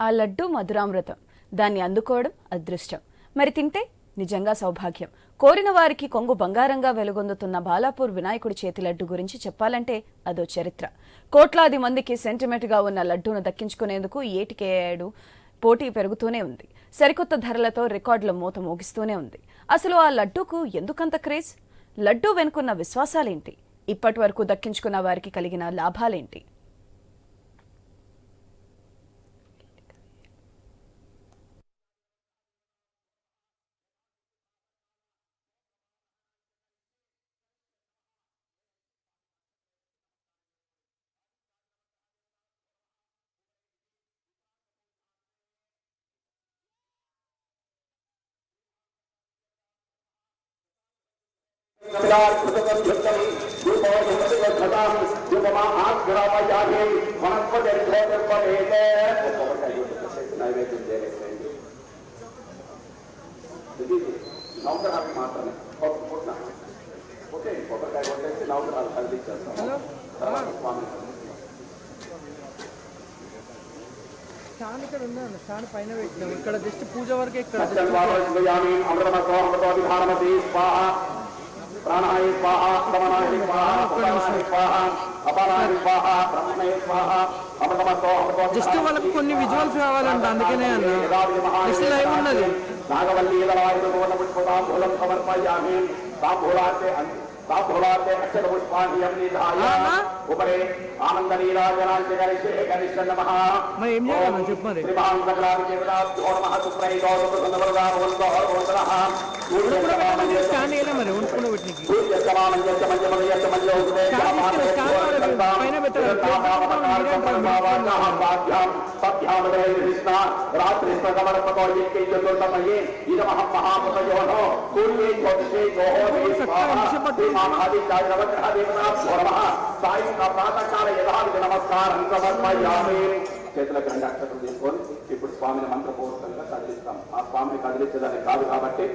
ఆ లడ్డు మధురామృతం. దాన్ని అందుకోవడం అదృష్టం. మరి తింటే నిజంగా సౌభాగ్యం. కోరిన వారికి కొంగు బంగారంగా వెలుగొందుతున్న బాలాపూర్ వినాయకుడి చేతి లడ్డు గురించి చెప్పాలంటే అదో చరిత్ర. కోట్లాది మందికి సెంటిమెంట్గా ఉన్న లడ్డూను దక్కించుకునేందుకు ఏటికేయాడు పోటీ పెరుగుతూనే ఉంది. సరికొత్త ధరలతో రికార్డుల మూత మోగిస్తూనే ఉంది. అసలు ఆ లడ్డూకు ఎందుకంత క్రేజ్? లడ్డూ వెనుకున్న విశ్వాసాలేంటి? ఇప్పటి వరకు దక్కించుకున్న వారికి కలిగిన లాభాలేంటి? నౌకరాలు మాత్రమే ఒక పుట్న ఓకే కొబ్బరికాయ కొట్టేసి నౌకరాలు కల్పించేస్తాం తర్వాత స్వామి స్టాండ్ ఇక్కడ ఉందండి స్టాండ్ పైన పెట్టినాం ఇక్కడ జస్ట్ పూజ వరకే ఇక్కడ just సత్యవాదయామి అమృతమతో అమృతో విధానమతి స్వాహ ప్రాణాయ స్వాహ సమనాయ స్వాహ ఉపానాయ స్వాహ అపానాయ స్వాహ బ్రహ్మణయ స్వాహ అమృతమతో అమృతో జస్ట్ వాళ్ళకి కొన్ని విజువల్స్ కావాలంట అందుకనే అన్న. జస్ట్ లైవ్ ఉన్నది. నాగవల్లి పుష్పతాంబూలం సమర్పయామి తాంబూలాంతే తాంబూలాంతే అక్షర పుష్పాన్ని నిధాయ. ఉపరే ఆనంద నీరాజనాంతి నమః. మరి ఏం నమః మరి ఉంచుకున్న పెట్టినకి నమస్కారం సమర్పయామి చేతులకు రెండు అక్షరం తీసుకొని ఇప్పుడు స్వామిని మంత్రపూర్వకంగా కదిలిస్తాం ఆ స్వామిని కదిలించడానికి కాదు కాబట్టి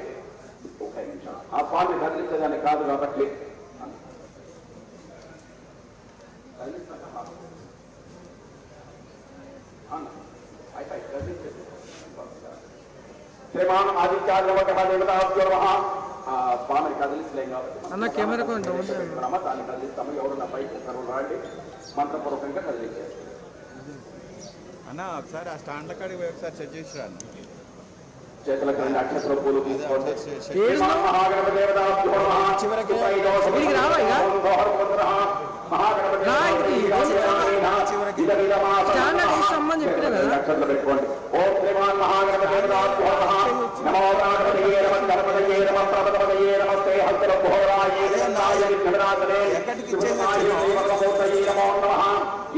ఒక నిమిషం ఆ స్వామిని కదిలించడానికి కాదు కాబట్టి. శ్రీమాన్ ఆదిత్యాగ్రవక దేవతాభ్యో స్వామిని కదిలించలేం కాబట్టి అన్న కెమెరా కొంచెం ఉంది. మనం దాన్ని కదిలిస్తాము. ఎవరు నా పైకి ఒకరు రాండి. మంత్రపూర్వకంగా కదిలించారు అన్న ఒకసారి ఆ స్టాండ్ల కాడికి ఒకసారి చెక్ చేసి రాను చేతులకు రెండు అక్షర పూలు తీసుకోండి. ఏడు చివరికి ఇక్కడికి రావా ఇక? రా ఇక్కడికి. స్టాండ్ అది తీసుకోమని చెప్పినా కదా? అక్షరాలు పెట్టుకోండి ఓం శ్రీమాన్ నమో. నమః నమః నమస్తే ఘోరాయ గణాయ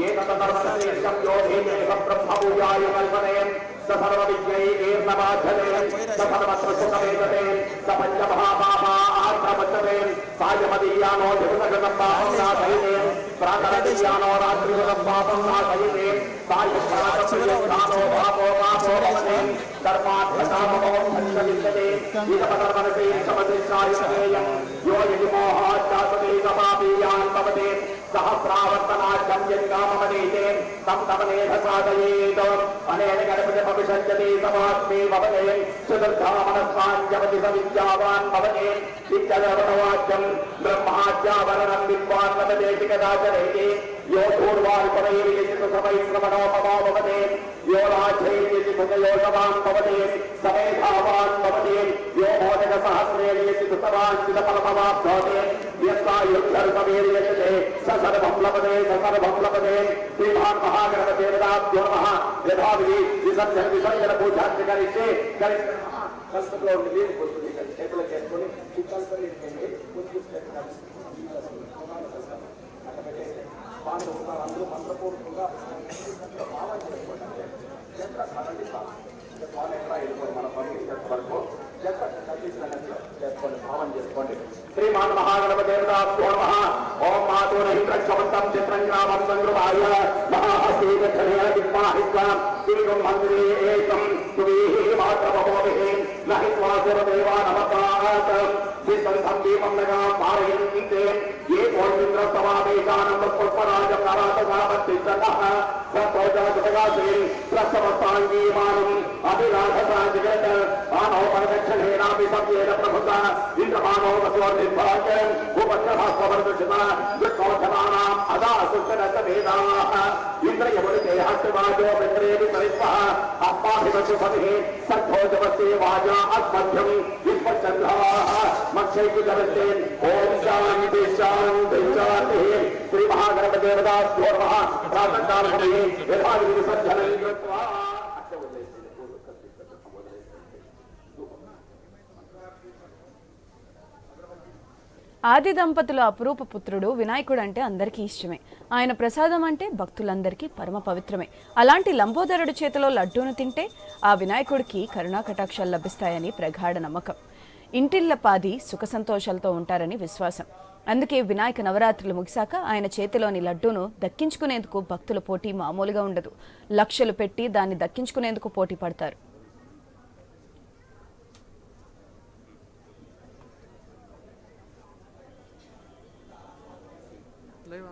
ये तत्तर्वस्येकं योधेनेकं ब्रह्मपूजाय कल्पनेन स सर्वविद्यै एर्नमाध्यतेन स सर्वत्र सुखमेततेन स पञ्चमहापापा आर्थमच्यतेन सायमदीयानो जगतगतं पापं नाशयितेन प्रातरदीयानो रात्रिगतं पापं नाशयितेन सायप्रातप्रियस्थानो पापो पापो वचनेन कर्मात्मकामो भक्षविद्यते इदपतर्वनसेन समधिष्ठाय यो यजिमोह భవతే సహస్రావర్తనార్థం యత్కామమనేతే తం తమనేధ సాధయేత్ అనేన గణపతి భవిష్యతి సమాత్మే భవతే చతుర్థామనస్వాంజపతి సవిద్యావాన్ భవతే ब्रह्माच्यावरणं विद्वान्मतदेशिकदाचरैति यो दूर्वाल्पवैर्यजितु समैश्रमणो भवावते यो राजैर्यजि भुजयोषवान् भवते समेधावान् भवते यो मोदकसहस्रेर्यजि कृतवाञ्चितफलमवाप्नोति यस्ता युद्धर्वमेर्यजते स सर्वं लभते स सर्वं लभते श्रीमान् महागणपतिर्दाभ्यो नमः यथाभिः विसर्जन विसर्जन पूजान्ति करिष्ये करिष्यामः फस्ट फ्लोर में लीड पोस्ट में टेबल कैसे बोले कितना पर వాళ్ళు ఉన్నారు అందరూ మంత్రపూర్వకంగా భావం చేసుకోండి ఎంత కరండి వాళ్ళు ఎక్కడ వెళ్ళిపోయి మన పంపించేంత వరకు. ఎంత కల్పించినట్లు చేసుకోండి భావం చేసుకోండి శ్రీమాన్ మహాగణపదేవతాభ్యో నమః. ఓం మాతోరహిత్రక్షమంతం చిత్రంగ్రామం మందిరే ఏకం. సువీహి నమతాత్ దీపం నగా పారయంతే. गोविंद समावेशानंद पुष्पराज है സ്വൈതാജുതകാശ്രീം പ്രസവസാംഗീമാനം അഭിരാധസാഞ്ചികേട്ട് ആനോപരദക്ഷണേനാപി സഭ്യേന പ്രഭുത ഇന്ദ്രമാനോ വസോർഭിഭാഗ്യം ഉപഗ്രഹസ്വവർദുഷിത ദുഷ്മോധനാനാം അതാ സുഖരസഭേദാഹ ഇന്ദ്രയമുദേഹാട്ടുവാജോ മിത്രേതി പരിസ്വഹ അപ്പാഭിമശുഭേ സദ്ധോജവസ്തേ വാജ അസ്മഭ്യം വിശ്വചന്ദ്രാഹ മക്ഷയ്ക്ക് ജപത്തെ ഓം ശാന്തി ശാന്തി ശാന്തി ശ്രീ മഹാഗണപ ദേവദാസ് പ്രാതകാലേ ఆది దంపతుల అపురూప పుత్రుడు వినాయకుడు అంటే అందరికీ ఇష్టమే. ఆయన ప్రసాదం అంటే భక్తులందరికీ పరమ పవిత్రమే. అలాంటి లంబోదరుడి చేతిలో లడ్డూను తింటే ఆ వినాయకుడికి కరుణా కటాక్షాలు లభిస్తాయని ప్రగాఢ నమ్మకం. ఇంటిళ్ళ పాది సుఖ సంతోషాలతో ఉంటారని విశ్వాసం. అందుకే వినాయక నవరాత్రులు ముగిశాక ఆయన చేతిలోని లడ్డూను దక్కించుకునేందుకు భక్తుల పోటీ మామూలుగా ఉండదు. లక్షలు పెట్టి దాన్ని దక్కించుకునేందుకు పోటీ పడతారు. లైవ్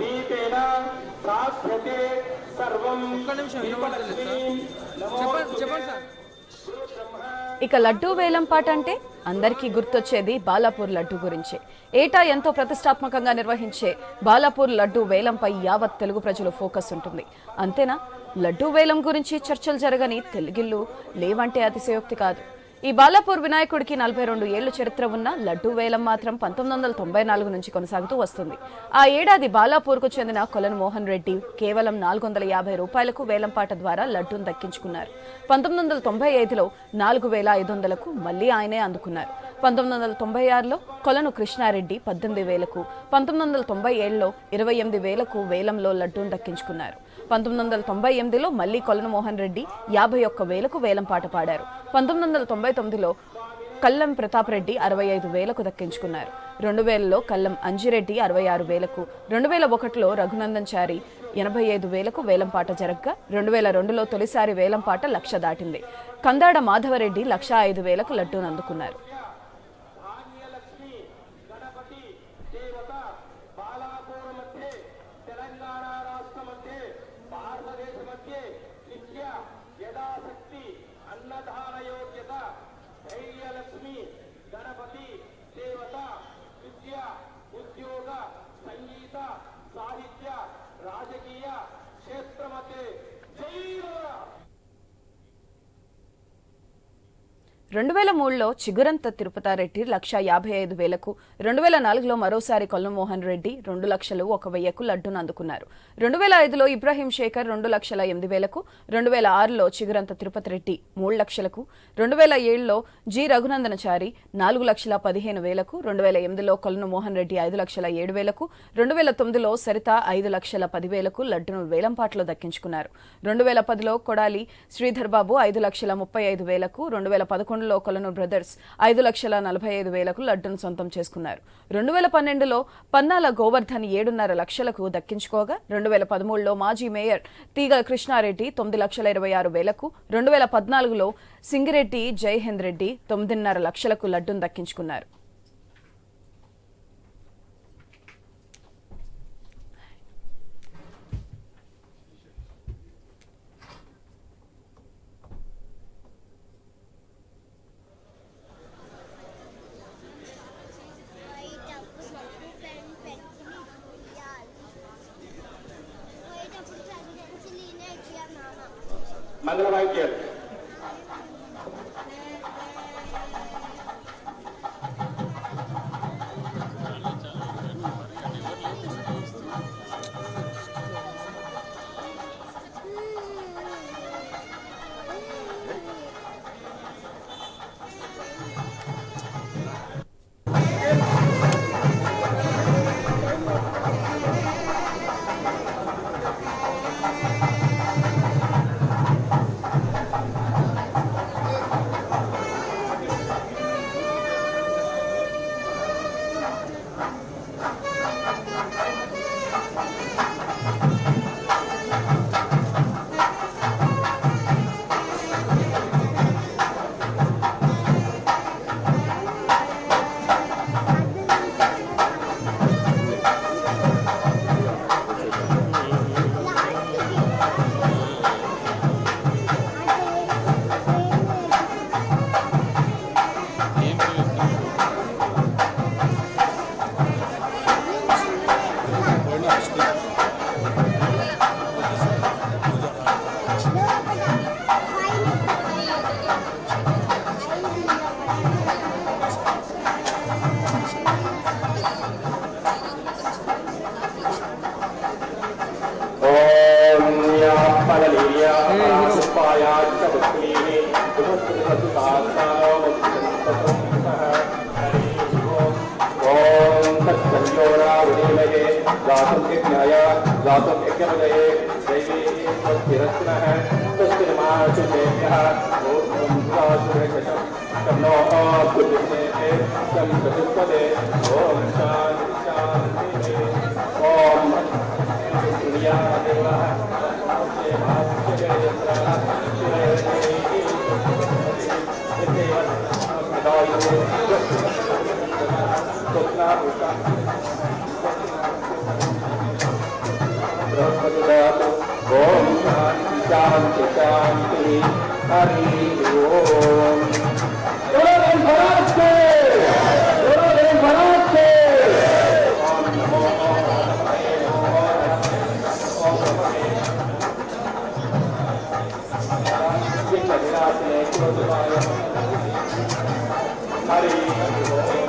దీపేన ప్రాప్యతే సర్వం ఇక లడ్డూ వేలం పాట అంటే అందరికీ గుర్తొచ్చేది బాలాపూర్ లడ్డు గురించే. ఏటా ఎంతో ప్రతిష్టాత్మకంగా నిర్వహించే బాలాపూర్ లడ్డు వేలంపై యావత్ తెలుగు ప్రజలు ఫోకస్ ఉంటుంది. అంతేనా? లడ్డూ వేలం గురించి చర్చలు జరగని తెలుగిల్లు లేవంటే అతిశయోక్తి కాదు. ఈ బాలాపూర్ వినాయకుడికి నలభై రెండు ఏళ్ళ చరిత్ర ఉన్న లడ్డూ వేలం మాత్రం పంతొమ్మిది వందల తొంభై నాలుగు నుంచి కొనసాగుతూ వస్తుంది. ఆ ఏడాది బాలాపూర్కు చెందిన కొలన్ మోహన్ రెడ్డి కేవలం నాలుగు వందల యాభై రూపాయలకు వేలంపాట ద్వారా లడ్డూను దక్కించుకున్నారు. పంతొమ్మిది వందల తొంభై ఐదులో నాలుగు వేల ఐదు వందలకు మళ్ళీ ఆయనే అందుకున్నారు. పంతొమ్మిది వందల తొంభై ఆరులో కొలను కృష్ణారెడ్డి పద్దెనిమిది వేలకు పంతొమ్మిది వందల తొంభై ఏడులో ఇరవై ఎనిమిది వేలకు వేలంలో లడ్డూను దక్కించుకున్నారు. పంతొమ్మిది వందల తొంభై ఎనిమిదిలో మళ్ళీ కొలనమోహన్ రెడ్డి యాభై ఒక్క వేలకు వేలం పాట పాడారు. పంతొమ్మిది వందల తొంభై తొమ్మిదిలో కల్లం ప్రతాప్ రెడ్డి అరవై ఐదు వేలకు దక్కించుకున్నారు. రెండు వేలలో కల్లం అంజిరెడ్డి అరవై ఆరు వేలకు రెండు వేల ఒకటిలో రఘునందన్ చారి ఎనభై ఐదు వేలకు వేలంపాట జరగ్గా రెండు వేల రెండులో తొలిసారి వేలంపాట లక్ష దాటింది. కందాడ మాధవరెడ్డి లక్ష ఐదు వేలకు లడ్డూను రెండు వేల మూడులో చిగురంత తిరుపతారెడ్డి లక్ష యాభై ఐదు వేలకు రెండు వేల నాలుగులో మరోసారి కొల్లమోహన్ రెడ్డి రెండు లక్షలు ఒక వెయ్యకు లడ్డును అందుకున్నారు. రెండు వేల ఐదులో ఇబ్రాహీం శేఖర్ రెండు లక్షల ఎనిమిది వేలకు రెండు వేల ఆరులో చిగురంత తిరుపతి రెడ్డి మూడు లక్షలకు రెండు వేల ఏడులో జి రఘునందనచారి నాలుగు లక్షల పదిహేను వేలకు రెండు వేల ఎనిమిదిలో కొల్లమోహన్ రెడ్డి ఐదు లక్షల ఏడు వేలకు రెండు వేల తొమ్మిదిలో సరిత ఐదు లక్షల పదివేలకు లడ్డును వేలంపాట్లో దక్కించుకున్నారు. రెండు వేల పదిలో కొడాలి శ్రీధర్ బాబు ఐదు లక్షల ముప్పై ఐదు వేలకు రెండు వేల పదకొండు పదకొండులో కొలను బ్రదర్స్ ఐదు లక్షల నలభై ఐదు వేలకు లడ్డును సొంతం చేసుకున్నారు. రెండు వేల పన్నెండులో పన్నాల గోవర్ధన్ ఏడున్నర లక్షలకు దక్కించుకోగా రెండు వేల పదమూడులో మాజీ మేయర్ తీగ కృష్ణారెడ్డి తొమ్మిది లక్షల ఇరవై ఆరు వేలకు రెండు వేల పద్నాలుగులో సింగిరెడ్డి జైహింద్ రెడ్డి తొమ్మిదిన్నర లక్షలకు లడ్డును దక్కించుకున్నారు. మంగళ వాయిద్యాలు सत्यम गए दैवी भक्तिरत्न है तुष्टिमाशुदेव्यः ॐ सुरेशं कन्नो सुविशेषे सं प्रतिपदे ॐ शान्ति शान्ति ॐ सूर्या देवः Thank you. ఓం గురుదేవ్ భరత్ కే గురుదేవ్ భరత్ కే ఓం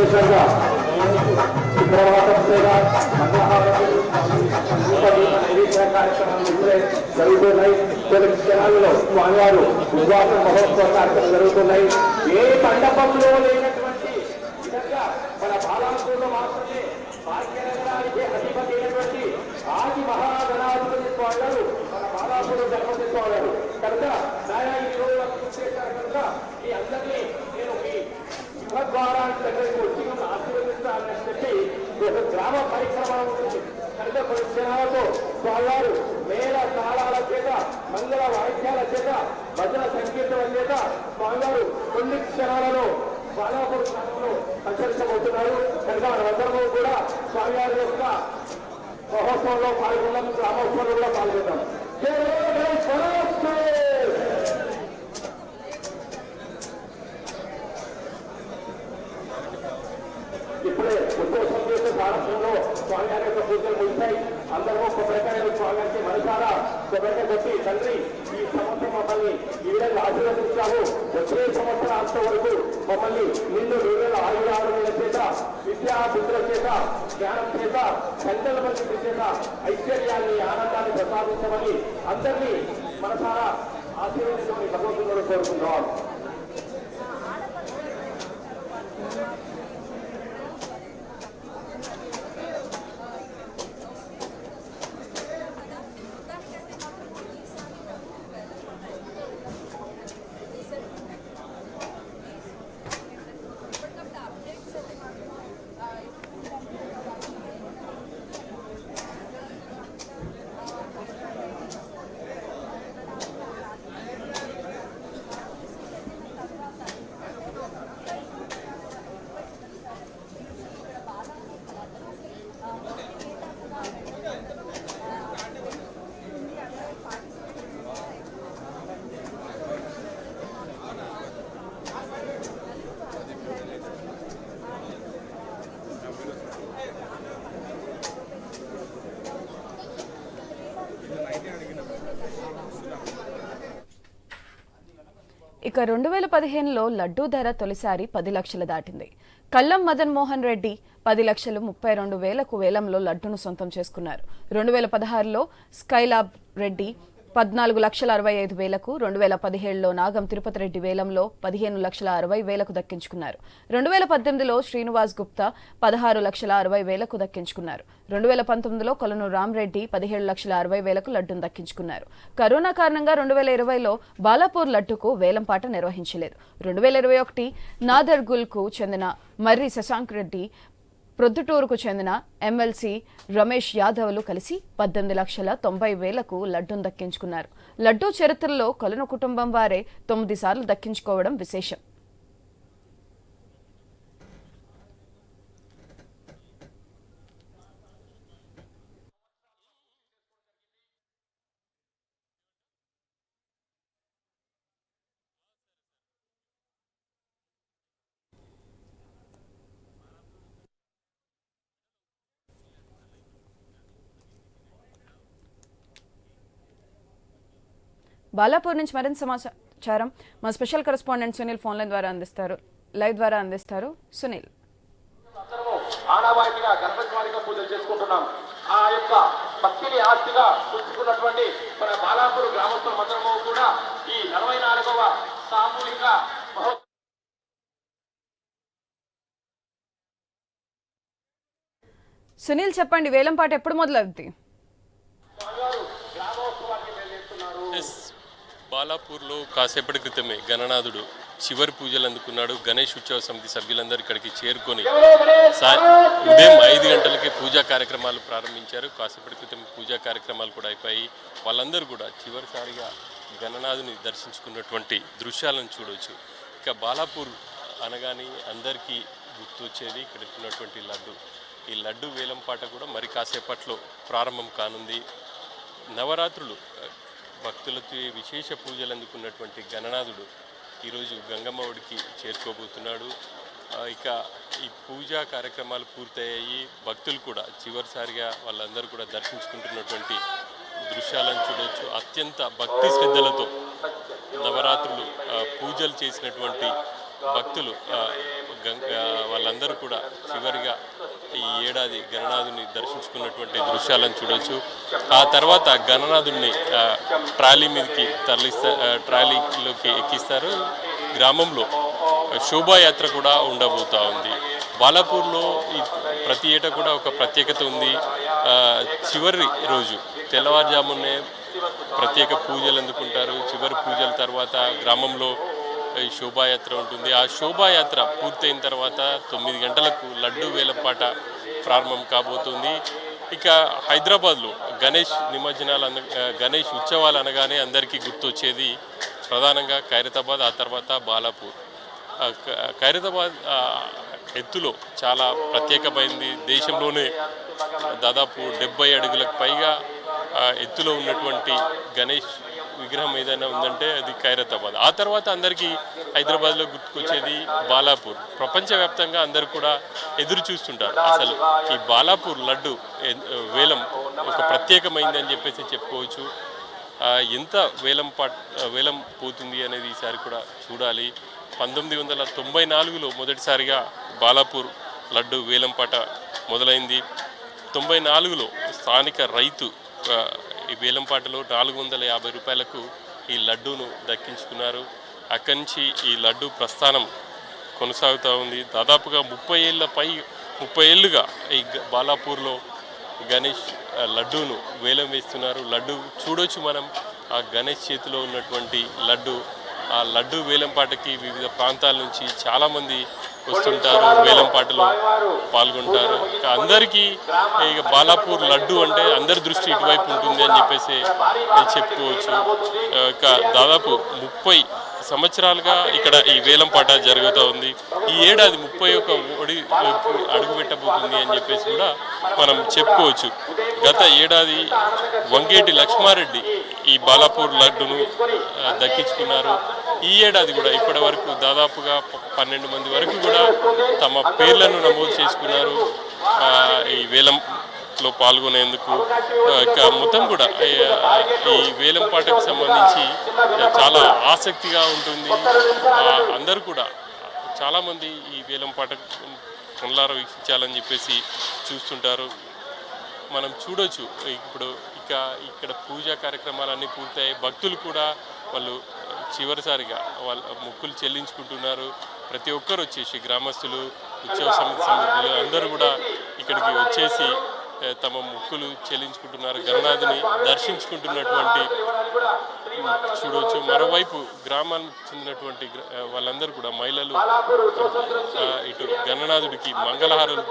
విశేషంగా సుప్రభాతం సేవ జరుగుతున్నాయి కొన్ని క్షణాల్లో స్వామివారు వివాహ మహోత్సవ కార్యక్రమం జరుగుతున్నాయి ఏ మండపంలో లేనటువంటి విధంగా మన బాలాపూర్లో మాత్రమే భాగ్యనగరానికి అధిపతి అయినటువంటి ఆది మహాగణాధిపతి స్వామి మన బాలాపూర్ స్వామి కనుక నాయన ఈ రోజు కనుక అందరినీ సింహద్వారానికి దగ్గరికి వచ్చి ఆశీర్వదిస్తానని చెప్పి ఒక గ్రామ పరిక్రమ ఉంటుంది కనుక కొన్ని క్షణాలతో స్వామివారు మేళ తాళాల చేత మంగళ వాయిద్యాల చేత భజన సంకీర్తన చేత స్వామివారు కొన్ని క్షణాలలో బాలాపూర్ స్థానంలో సంచరించబోతున్నారు కనుక మనందరము కూడా స్వామివారి యొక్క మహోత్సవంలో పాల్గొన్నాం గ్రామోత్సవంలో కూడా పాల్గొన్నాం జై జై స్వరాష్ట్ర! ఇప్పుడే ఉద్దేశం చేసే ప్రారంభంలో స్వామివారి యొక్క పూజలు ముగిశాయి అందరూ కొబ్బరికాయలు స్వామివారికి మనసారా కొబ్బరికాయ కొట్టి తండ్రి ఈ సంవత్సరం మమ్మల్ని ఈ విధంగా ఆశీర్వదించాము వచ్చే సంవత్సరం అంత వరకు మమ్మల్ని నిన్ను వేల ఆయురారోగ్యాల చేత విద్యా బుద్ధుల చేత జ్ఞానం చేత సంకల మంది చేత ఐశ్వర్యాన్ని ఆనందాన్ని ప్రసాదించమని అందరినీ మనసారా ఆశీర్వదించమని భగవంతుడు కోరుకుంటున్నాం. ఇక రెండు వేల పదిహేనులో లడ్డూ ధర తొలిసారి పది లక్షలు దాటింది. కళ్ళం మదన్ మోహన్ రెడ్డి పది లక్షలు ముప్పై రెండు వేలకు వేలంలో లడ్డూను సొంతం చేసుకున్నారు. రెండు వేల పదహారులో స్కైలాబ్ రెడ్డి పద్నాలుగు లక్షల అరవై ఐదు వేలకు రెండు వేల పదిహేడులో నాగం తిరుపతి రెడ్డి వేలంలో పదిహేను లక్షల అరవై వేలకు దక్కించుకున్నారు. రెండు వేల పద్దెనిమిదిలో శ్రీనివాస్ గుప్తా పదహారు లక్షల అరవై వేలకు దక్కించుకున్నారు. రెండు వేల పంతొమ్మిదిలో కొలను రామ్రెడ్డి పదిహేడు లక్షల అరవై వేలకు లడ్డును దక్కించుకున్నారు. కరోనా కారణంగా రెండు వేల ఇరవైలో బాలాపూర్ లడ్డుకు వేలంపాట నిర్వహించలేదు. రెండు వేల ఇరవై ఒకటి నాదర్గుల్కు చెందిన మర్రి శశాంక్ రెడ్డి ప్రొద్దుటూరుకు చెందిన ఎమ్మెల్సీ రమేష్ యాదవ్లు కలిసి పద్దెనిమిది లక్షల తొంభై వేలకు లడ్డూను దక్కించుకున్నారు. లడ్డూ చరిత్రలో కలున కుటుంబం వారే తొమ్మిది సార్లు దక్కించుకోవడం విశేషం. బాలాపూర్ నుంచి మరింత సమాచారం మా special correspondent Sunil phone line ద్వారా అందిస్తారు. లైవ్ ద్వారా అందిస్తారు సునీల్. ఆనవాయితీగా గణపతి వారిగా పూజలు చేసుకుంటున్నాం. ఆ యొక్క భక్తిని ఆస్తిగా పుచ్చుకున్నటువంటి మన బాలాపూర్ గ్రామస్తులమందరము కూడా ఈ నలభై నాలుగవ సామూహిక మహో సునీల్ చెప్పండి వేలంపాట ఎప్పుడు మొదలవుద్ది? బాలాపూర్లో కాసేపటి క్రితమే గణనాథుడు చివరి పూజలు అందుకున్నాడు. గణేష్ ఉత్సవ సమితి సభ్యులందరూ ఇక్కడికి చేరుకొని ఉదయం ఐదు గంటలకే పూజా కార్యక్రమాలు ప్రారంభించారు. కాసేపటి క్రితం పూజా కార్యక్రమాలు కూడా అయిపోయి వాళ్ళందరూ కూడా చివరిసారిగా గణనాథుని దర్శించుకున్నటువంటి దృశ్యాలను చూడవచ్చు ఇక బాలాపూర్ అనగానే అందరికీ గుర్తొచ్చేది ఇక్కడ ఉన్నటువంటి లడ్డు. ఈ లడ్డు వేలంపాట కూడా మరి కాసేపట్లో ప్రారంభం కానుంది. నవరాత్రులు భక్తులతో విశేష పూజలు అందుకున్నటువంటి గణనాథుడు ఈరోజు గంగమ్మవుడికి చేరుకోబోతున్నాడు. ఇక ఈ పూజా కార్యక్రమాలు పూర్తయ్యాయి. భక్తులు కూడా చివరిసారిగా వాళ్ళందరూ కూడా దర్శించుకుంటున్నటువంటి దృశ్యాలను చూడవచ్చు అత్యంత భక్తి శ్రద్ధలతో నవరాత్రులు పూజలు చేసినటువంటి భక్తులు వాళ్ళందరూ కూడా చివరిగా ఈ ఏడాది గణనాథుని దర్శించుకున్నటువంటి దృశ్యాలను చూడొచ్చు. ఆ తర్వాత గణనాథుని ట్రాలీ మీదకి తరలిస్తా ట్రాలీలోకి ఎక్కిస్తారు. గ్రామంలో శోభాయాత్ర కూడా ఉండబోతా ఉంది. బాలాపూర్లో ఈ ప్రతి ఏటా కూడా ఒక ప్రత్యేకత ఉంది. చివరి రోజు తెల్లవారుజామునే ప్రత్యేక పూజలు అందుకుంటారు. చివరి పూజల తర్వాత గ్రామంలో ఈ శోభాయాత్ర ఉంటుంది. ఆ శోభాయాత్ర పూర్తయిన తర్వాత తొమ్మిది గంటలకు లడ్డు వేలపాట ప్రారంభం కాబోతుంది. ఇక హైదరాబాద్లో గణేష్ నిమజ్జనాలు అన గణేష్ ఉత్సవాలు అనగానే అందరికీ గుర్తొచ్చేది ప్రధానంగా ఖైరతాబాద్ ఆ తర్వాత బాలాపూర్. ఖైరతాబాద్ ఎత్తులో చాలా ప్రత్యేకమైంది. దేశంలోనే దాదాపు డెబ్బై అడుగులకు పైగా ఎత్తులో ఉన్నటువంటి గణేష్ విగ్రహం ఏదైనా ఉందంటే అది ఖైరతాబాద్. ఆ తర్వాత అందరికీ హైదరాబాద్లో గుర్తుకొచ్చేది బాలాపూర్. ప్రపంచవ్యాప్తంగా అందరూ కూడా ఎదురు చూస్తుంటారు. అసలు ఈ బాలాపూర్ లడ్డు వేలం ఒక ప్రత్యేకమైంది అని చెప్పేసి చెప్పుకోవచ్చు. ఎంత వేలం పాట్ వేలం పోతుంది అనేది ఈసారి కూడా చూడాలి. పంతొమ్మిది వందల తొంభై నాలుగులో మొదటిసారిగా బాలాపూర్ లడ్డు వేలంపాట మొదలైంది. తొంభై నాలుగులో స్థానిక రైతు ఈ వేలంపాటలో నాలుగు వందల యాభై రూపాయలకు ఈ లడ్డూను దక్కించుకున్నారు. అక్కడి నుంచి ఈ లడ్డు ప్రస్థానం కొనసాగుతూ ఉంది. దాదాపుగా ముప్పై ఏళ్ళ పై ముప్పై ఏళ్ళుగా ఈ బాలాపూర్లో గణేష్ ఆ, లడ్డూను వేలం వేస్తున్నారు. లడ్డు చూడొచ్చు మనం. ఆ గణేష్ చేతిలో ఉన్నటువంటి లడ్డు ఆ లడ్డు వేలంపాటకి వివిధ ప్రాంతాల నుంచి చాలామంది వస్తుంటారు వేలంపాటలో పాల్గొంటారు. అందరికీ ఇక బాలాపూర్ లడ్డు అంటే అందరి దృష్టి ఇటువైపు ఉంటుంది అని చెప్పేసి చెప్పుకోవచ్చు. ఇంకా ఇక దాదాపు ముప్పై సంవత్సరాలుగా ఇక్కడ ఈ వేలంపాట జరుగుతూ ఉంది. ఈ ఏడాది ముప్పై ఒక్క ఒడి అడుగు పెట్టబోతుంది అని చెప్పేసి కూడా మనం చెప్పుకోవచ్చు. గత ఏడాది వంగేటి లక్ష్మారెడ్డి ఈ బాలాపూర్ లడ్డును దక్కించుకున్నారు. ఈ ఏడాది కూడా ఇప్పటి వరకు దాదాపుగా పన్నెండు మంది వరకు కూడా తమ పేర్లను నమోదు చేసుకున్నారు. ఈ వేలం వాటిలో పాల్గొనేందుకు ఇంకా మొత్తం కూడా ఈ వేలంపాటకు సంబంధించి చాలా ఆసక్తిగా ఉంటుంది. అందరూ కూడా చాలామంది ఈ వేలంపాట కళ్ళారా వీక్షించాలని చెప్పేసి చూస్తుంటారు. మనం చూడొచ్చు ఇప్పుడు ఇక ఇక్కడ పూజా కార్యక్రమాలన్నీ పూర్తయి భక్తులు కూడా వాళ్ళు చివరిసారిగా వాళ్ళ మొక్కులు చెల్లించుకుంటున్నారు. ప్రతి ఒక్కరు వచ్చేసి గ్రామస్తులు ఉత్సవ సమితి సభ్యులు అందరూ కూడా ఇక్కడికి వచ్చేసి తమ మొక్కులు చెల్లించుకుంటున్నారు. గణనాథుని దర్శించుకుంటున్నటువంటి చూడవచ్చు మరోవైపు గ్రామానికి చెందినటువంటి వాళ్ళందరూ కూడా మహిళలు ఇటు గణనాథుడికి మంగళహారలు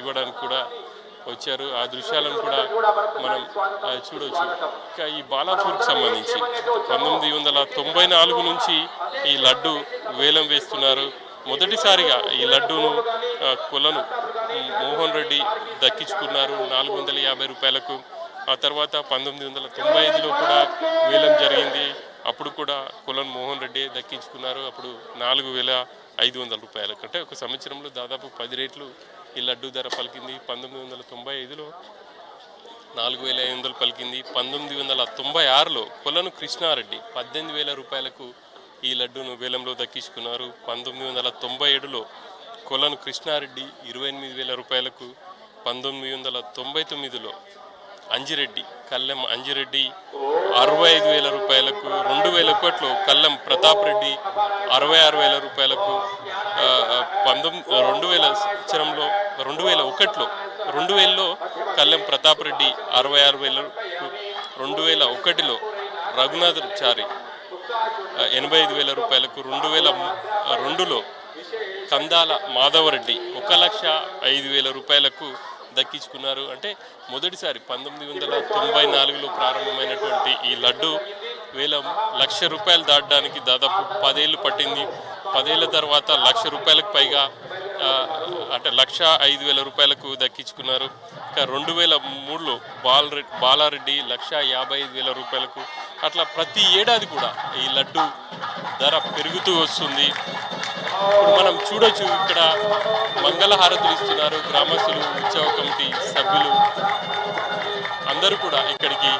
ఇవ్వడానికి కూడా వచ్చారు. ఆ దృశ్యాలను కూడా మనం చూడవచ్చు ఇంకా ఈ బాలాపూర్కి సంబంధించి పంతొమ్మిది వందల తొంభై నాలుగు నుంచి ఈ లడ్డు వేలం వేస్తున్నారు. మొదటిసారిగా ఈ లడ్డూను కొలను మోహన్ రెడ్డి దక్కించుకున్నారు. నాలుగు వందల యాభై రూపాయలకు. ఆ తర్వాత పంతొమ్మిది వందల తొంభై ఐదులో కూడా వేలం జరిగింది. అప్పుడు కూడా కులన్ మోహన్ రెడ్డి దక్కించుకున్నారు. అప్పుడు నాలుగు వేల ఐదు వందల రూపాయలకు అంటే ఒక సంవత్సరంలో దాదాపు పది రేట్లు ఈ లడ్డు ధర పలికింది. పంతొమ్మిది వందల తొంభై ఐదులో నాలుగు వేల ఐదు వందలు పలికింది. పంతొమ్మిది వందల తొంభై ఆరులో కొలను కృష్ణారెడ్డి పద్దెనిమిది వేల రూపాయలకు ఈ లడ్డును వేలంలో దక్కించుకున్నారు. పంతొమ్మిది వందల తొంభై ఏడులో కొలను కృష్ణారెడ్డి ఇరవై ఎనిమిది వేల రూపాయలకు పంతొమ్మిది వందల తొంభై తొమ్మిదిలో అంజిరెడ్డి కల్లెం అంజిరెడ్డి అరవై ఐదు వేల రూపాయలకు రెండు వేల ఒకటిలో కల్లెం ప్రతాప్ రెడ్డి అరవై ఆరు వేల రూపాయలకు పంతొమ్మిది రెండు వేల సంవత్సరంలో రెండు వేల ఒకటిలో రెండు వేలలో కల్లెం ప్రతాప్ రెడ్డి అరవై ఆరు వేల రెండు వేల ఒకటిలో రఘునాథ్ చారి ఎనభై ఐదు వేల రూపాయలకు రెండు వేల రెండులో కందాల మాధవరెడ్డి ఒక లక్ష ఐదు వేల రూపాయలకు దక్కించుకున్నారు. అంటే మొదటిసారి పంతొమ్మిది వందల తొంభై నాలుగులో ప్రారంభమైనటువంటి ఈ లడ్డు వేలం లక్ష రూపాయలు దాటడానికి దాదాపు పదేళ్ళు పట్టింది. పదేళ్ళ తర్వాత లక్ష రూపాయలకు పైగా అంటే లక్ష ఐదు వేల రూపాయలకు దక్కించుకున్నారు. ఇంకా రెండు వేల మూడులో బాలరెడ్డి బాలారెడ్డి లక్ష యాభై ఐదు వేల రూపాయలకు అట్లా ప్రతి ఏడాది కూడా ఈ లడ్డు ధర పెరుగుతూ వస్తుంది. ఇప్పుడు మనం చూడొచ్చు ఇక్కడ మంగళహారతులు ఇస్తున్నారు గ్రామస్తులు ఉత్సవ కమిటీ సభ్యులు. అందరూ కూడా ఇక్కడికి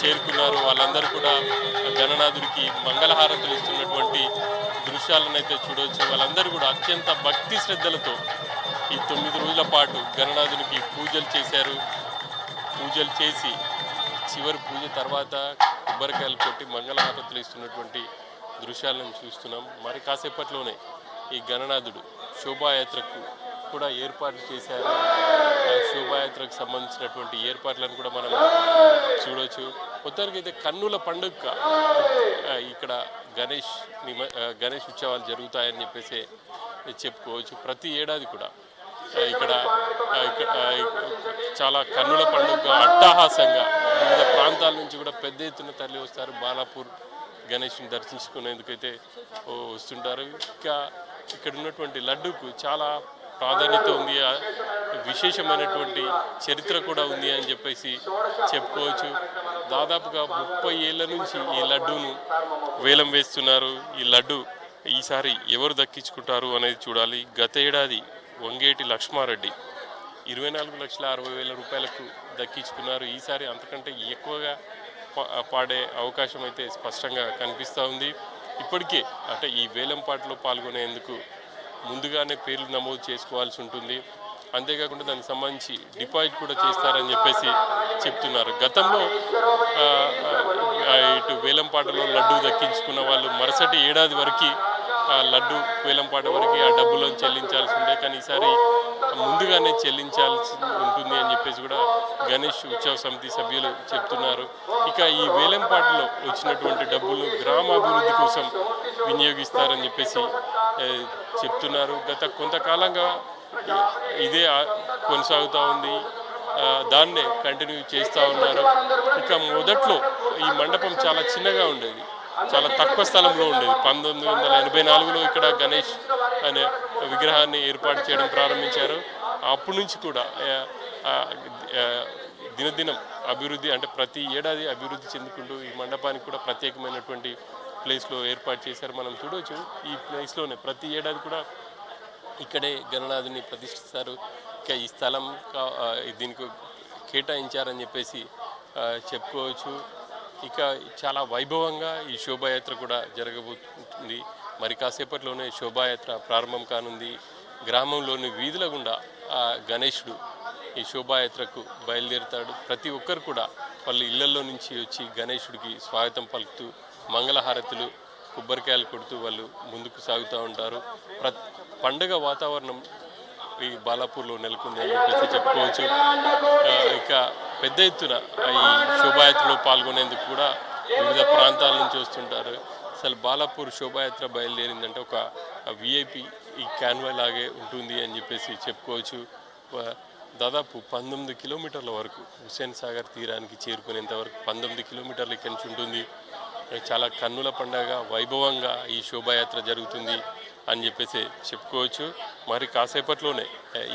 చేరుకున్నారు. వాళ్ళందరూ కూడా గణనాథుడికి మంగళహారతులు ఇస్తున్నటువంటి దృశ్యాలను అయితే చూడవచ్చు వాళ్ళందరూ కూడా అత్యంత భక్తి శ్రద్ధలతో ఈ తొమ్మిది రోజుల పాటు గణనాథునికి పూజలు చేశారు. పూజలు చేసి చివరి పూజ తర్వాత కొబ్బరికాయలు కొట్టి మంగళహారతులు ఇస్తున్నటువంటి దృశ్యాలను చూస్తున్నాం. మరి కాసేపట్లోనే ఈ గణనాథుడు శోభాయాత్రకు కూడా ఏర్పాట్లు చేశారు. ఆ శోభాయాత్రకు సంబంధించినటువంటి ఏర్పాట్లను కూడా మనం చూడవచ్చు మొత్తానికి అయితే కన్నుల పండుగ ఇక్కడ గణేష్ నిమ- గణేష్ ఉత్సవాలు జరుగుతాయని చెప్పేసి చెప్పుకోవచ్చు. ప్రతి ఏడాది కూడా ఇక్కడ చాలా కన్నుల పండుగ అట్టహాసంగా వివిధ ప్రాంతాల నుంచి కూడా పెద్ద ఎత్తున తరలి వస్తారు. బాలాపూర్ గణేష్ని దర్శించుకునేందుకైతే వస్తుంటారు. ఇంకా ఇక్కడ ఉన్నటువంటి లడ్డూకు చాలా ప్రాధాన్యత ఉంది. విశేషమైనటువంటి చరిత్ర కూడా ఉంది అని చెప్పేసి చెప్పుకోవచ్చు. దాదాపుగా ముప్పై ఏళ్ళ నుంచి ఈ లడ్డూను వేలం వేస్తున్నారు. ఈ లడ్డు ఈసారి ఎవరు దక్కించుకుంటారు అనేది చూడాలి. గత ఏడాది వంగేటి లక్ష్మారెడ్డి ఇరవై నాలుగు లక్షల అరవై వేల రూపాయలకు దక్కించుకున్నారు. ఈసారి అంతకంటే ఎక్కువగా పా- పాడే అవకాశం అయితే స్పష్టంగా కనిపిస్తూ ఉంది. ఇప్పటికే అంటే ఈ వేలంపాటలో పాల్గొనేందుకు ముందుగానే పేర్లు నమోదు చేసుకోవాల్సి ఉంటుంది. అంతేకాకుండా దానికి సంబంధించి డిపాజిట్ కూడా చేస్తారని చెప్పేసి చెప్తున్నారు. గతంలో ఇటు వేలంపాటలో లడ్డు దక్కించుకున్న వాళ్ళు మరుసటి ఏడాది వరకు లడ్డు వేలంపాట వరకు ఆ డబ్బులను చెల్లించాల్సి ఉండే కానీ ఈసారి ముందుగానే చెల్లించాల్సి ఉంటుంది అని చెప్పేసి కూడా గణేష్ ఉత్సవ సమితి సభ్యులు చెప్తున్నారు. ఇక ఈ వేలంపాటలో వచ్చినటువంటి డబ్బులు గ్రామాభివృద్ధి కోసం వినియోగిస్తారని చెప్పేసి చెప్తున్నారు. గత కొంతకాలంగా ఇదే కొనసాగుతూ ఉంది. దాన్నే కంటిన్యూ చేస్తూ ఉన్నారు. ఇక మొదట్లో ఈ మండపం చాలా చిన్నగా ఉండేది. చాలా తక్కువ స్థలంలో ఉండేది. పంతొమ్మిది వందల ఎనభై నాలుగులో ఇక్కడ గణేష్ అనే విగ్రహాన్ని ఏర్పాటు చేయడం ప్రారంభించారు. అప్పటి నుంచి కూడా దినదినం అభివృద్ధి అంటే ప్రతి ఏడాది అభివృద్ధి చెందుకుంటూ ఈ మండపానికి కూడా ప్రత్యేకమైనటువంటి ప్లేస్లో ఏర్పాటు చేశారు. మనం చూడవచ్చు ఈ ప్లేస్లోనే ప్రతి ఏడాది కూడా ఇక్కడే గణనాథుని ప్రతిష్ఠిస్తారు. ఇక ఈ స్థలం దీనికి కేటాయించారని చెప్పేసి చెప్పుకోవచ్చు. ఇక చాలా వైభవంగా ఈ శోభాయాత్ర కూడా జరగబోతుంది. మరి కాసేపట్లోనే శోభాయాత్ర ప్రారంభం కానుంది. గ్రామంలోని వీధుల గుండా ఆ ఈ శోభాయాత్రకు బయలుదేరుతాడు. ప్రతి ఒక్కరు కూడా వాళ్ళ ఇళ్ళలో నుంచి వచ్చి గణేషుడికి స్వాగతం పలుకుతూ మంగళహారతులు కొబ్బరికాయలు కొడుతూ వాళ్ళు ముందుకు సాగుతూ ఉంటారు. ప్ర పండగ వాతావరణం ఈ బాలాపూర్లో నెలకొంది అని చెప్పేసి చెప్పుకోవచ్చు. ఇక పెద్ద ఎత్తున ఈ శోభాయాత్రలో పాల్గొనేందుకు కూడా వివిధ ప్రాంతాల నుంచి వస్తుంటారు. అసలు బాలాపూర్ శోభాయాత్ర బయలుదేరిందంటే ఒక విఐపి ఈ క్యాన్వా లాగే ఉంటుంది అని చెప్పేసి చెప్పుకోవచ్చు. దాదాపు పంతొమ్మిది కిలోమీటర్ల వరకు హుస్సేన్ సాగర్ తీరానికి చేరుకునేంత వరకు పంతొమ్మిది కిలోమీటర్ల ఇక్కడి నుంచి ఉంటుంది. చాలా కన్నుల పండగ వైభవంగా ఈ శోభాయాత్ర జరుగుతుంది. అని చెప్పేసి చెప్పుకోవచ్చు. మరి కాసేపట్లోనే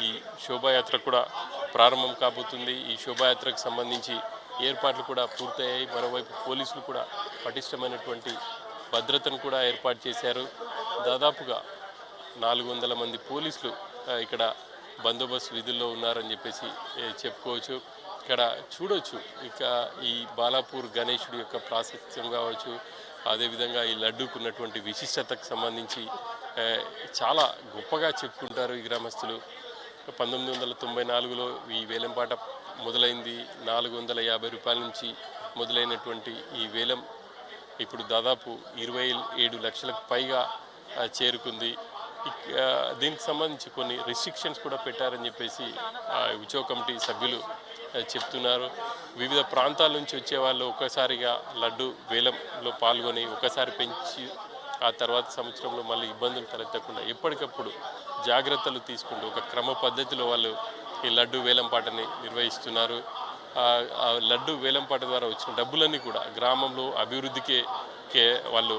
ఈ శోభాయాత్ర కూడా ప్రారంభం కాబోతుంది. ఈ శోభాయాత్రకు సంబంధించి ఏర్పాట్లు కూడా పూర్తయ్యాయి. మరోవైపు పోలీసులు కూడా పటిష్టమైనటువంటి భద్రతను కూడా ఏర్పాటు చేశారు. దాదాపుగా నాలుగు వందల మంది పోలీసులు ఇక్కడ బందోబస్తు విధుల్లో ఉన్నారని చెప్పేసి చెప్పుకోవచ్చు. ఇక్కడ చూడవచ్చు ఇక ఈ బాలాపూర్ గణేశుడి యొక్క ప్రాశస్త్యం కావచ్చు అదేవిధంగా ఈ లడ్డూకున్నటువంటి విశిష్టతకు సంబంధించి చాలా గొప్పగా చెప్పుకుంటారు ఈ గ్రామస్తులు. పంతొమ్మిది వందల తొంభై నాలుగులో ఈ వేలంపాట మొదలైంది. నాలుగు వందల యాభై రూపాయల నుంచి మొదలైనటువంటి ఈ వేలం ఇప్పుడు దాదాపు ఇరవై ఏడు లక్షలకు పైగా చేరుకుంది. దీనికి సంబంధించి కొన్ని రిస్ట్రిక్షన్స్ కూడా పెట్టారని చెప్పేసి ఆ, కమిటీ సభ్యులు చెప్తున్నారు. వివిధ ప్రాంతాల నుంచి వచ్చే వాళ్ళు ఒక్కసారిగా లడ్డు వేలంలో పాల్గొని ఒకసారి పెంచి ఆ తర్వాత సంవత్సరంలో మళ్ళీ ఇబ్బందులు తలెత్తకుండా ఎప్పటికప్పుడు జాగ్రత్తలు తీసుకుంటూ ఒక క్రమ పద్ధతిలో వాళ్ళు ఈ లడ్డు వేలంపాటని నిర్వహిస్తున్నారు. ఆ లడ్డు వేలంపాట ద్వారా వచ్చిన డబ్బులన్నీ కూడా గ్రామంలో అభివృద్ధికే కే వాళ్ళు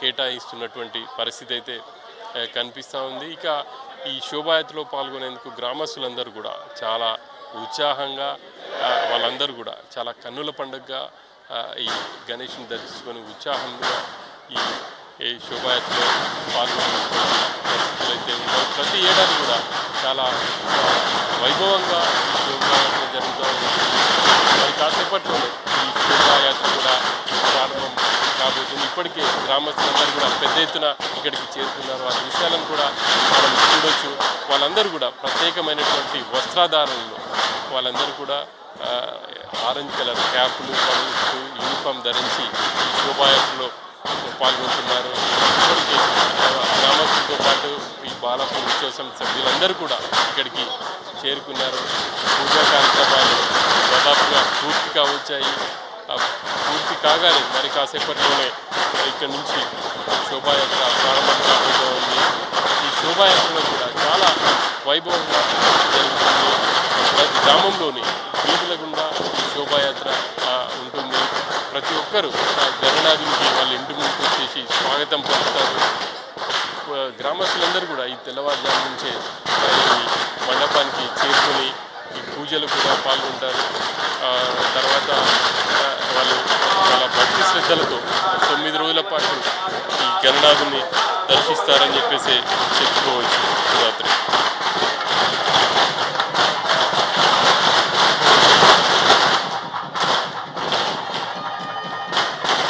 కేటాయిస్తున్నటువంటి పరిస్థితి అయితే కనిపిస్తూ ఉంది. ఇక ఈ శోభాయాత్రలో పాల్గొనేందుకు గ్రామస్తులందరూ కూడా చాలా ఉత్సాహంగా వాళ్ళందరూ కూడా చాలా కన్నుల పండుగగా ఈ గణేష్ని దర్శించుకొని ఉత్సాహంగా ఈ ఈ శోభాయాత్రలో పాల్గొనే ఉంటారు ప్రతి ఏడాది కూడా చాలా వైభవంగా ఈ శోభాయాత్ర జరుగుతూ ఉంది మరి కాసేపట్లోనే ఈ శోభాయాత్ర కూడా ప్రారంభం కాబోతుంది. ఇప్పటికే గ్రామస్తులందరూ కూడా పెద్ద ఎత్తున ఇక్కడికి చేరుకున్నారు. ఆ దృశ్యాలను కూడా మనం చూడొచ్చు. వాళ్ళందరూ కూడా ప్రత్యేకమైనటువంటి వస్త్రాధారణలో వాళ్ళందరూ కూడా ఆరెంజ్ కలర్ క్యాప్లు యూనిఫామ్ ధరించి ఈ శోభాయాత్రలో పాల్గొంటున్నారు. గ్రామస్తులతో పాటు ఈ బాలాపూర్ ఉత్సవ సభ్యులందరూ కూడా ఇక్కడికి చేరుకున్నారు. పూజా కార్యక్రమాలు దాదాపుగా పూర్తి కావచ్చాయి. పూర్తి కాగానే మరి కాసేపట్లోనే ఇక్కడి నుంచి శోభాయాత్ర ప్రారంభం కాబోతూ ఉంది ఈ శోభాయాత్రలో కూడా చాలా వైభవంగా జరుగుతుంది. ప్రతి గ్రామంలోని వీధుల గుండా ఈ శోభాయాత్ర ప్రతి ఒక్కరు ఆ గణనాథునికి వాళ్ళ ఇంటి ముందుకు వచ్చేసి స్వాగతం పలుకుతారు. గ్రామస్తులందరూ కూడా ఈ తెల్లవారుజాము నుంచే ఈ మండపానికి చేరుకొని ఈ పూజలు కూడా పాల్గొంటారు. తర్వాత వాళ్ళు చాలా భక్తి శ్రద్ధలతో తొమ్మిది రోజుల పాటు ఈ గణనాథుని దర్శిస్తారని చెప్పేసి చెప్పుకోవచ్చు.